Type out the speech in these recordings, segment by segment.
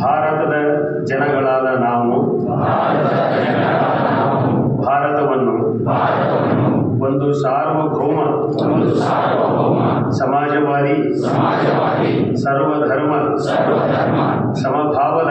ಭಾರತದ ಜನಗಳಾದ ನಾವು ಭಾರತವನ್ನು ಒಂದು ಸಾರ್ವಭೌಮ ಸಮಾಜವಾದಿ ಸರ್ವಧರ್ಮ ಸಮಭಾವದ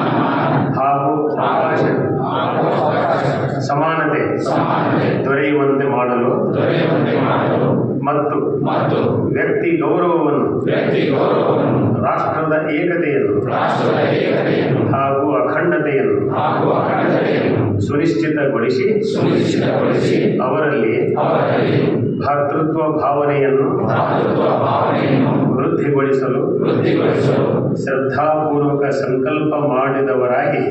ದೊರೆಯುವಂತೆ ಮಾಡಲು ಮತ್ತು ವ್ಯಕ್ತಿ ಗೌರವವನ್ನು ರಾಷ್ಟ್ರದ ಏಕತೆಯನ್ನು ಹಾಗೂ ಅಖಂಡತೆಯನ್ನು ಸುನಿಶ್ಚಿತಗೊಳಿಸಿ ಅವರಲ್ಲಿ ಭ್ರಾತೃತ್ವ ಭಾವನೆಯನ್ನು ವೃದ್ಧಿಗೊಳಿಸಲು ಶ್ರದ್ಧಾಪೂರ್ವಕ ಸಂಕಲ್ಪ ಮಾಡಿದವರಾಗಿ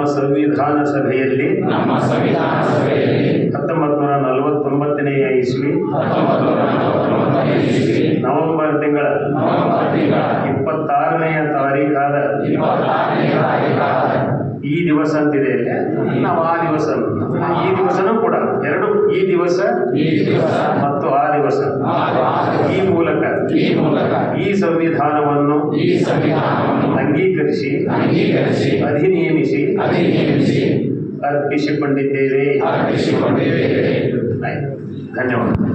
ನಮ್ಮ ಸಂವಿಧಾನ ಸಭೆಯಲ್ಲಿ ನಮ್ಮ ಸಂವಿಧಾನ ಸಭೆಯಲ್ಲಿ ಹತ್ತೊಂಬತ್ತು ನೂರ ನಲವತ್ತೊಂಬತ್ತನೆಯ ಇಸ್ವಿ ನವೆಂಬರ್ ತಿಂಗಳ ಇಪ್ಪತ್ತಾರನೆಯ ತಾರೀಖಾದ ಇಪ್ಪತ್ತಾರನೇ ಈ ದಿವಸ ಅಂತಿದೆ. ನಾವು ಆ ದಿವಸ ಈ ದಿವಸನೂ ಕೂಡ ಎರಡು ಈ ದಿವಸ ಈ ದಿವಸ ಮತ್ತು ಆ ದಿವಸ ಹಾಗೂ ಆ ದಿವಸ ಈ ಮೂಲಕ ಈ ಮೂಲಕ ಈ ಸಂವಿಧಾನವನ್ನು ಈ ಸಂವಿಧಾನವನ್ನು ಅಂಗೀಕರಿಸಿ ಅಂಗೀಕರಿಸಿ ಅಧಿನಿಯಮಿಸಿ ಅಧಿನಿಯಮಿಸಿ ಅರ್ಪಿಸಿಕೊಂಡಿದ್ದೇವೆ. ಅರ್ಪಿಸಿಕೊಂಡಿದ್ದೇವೆ. ಧನ್ಯವಾದ.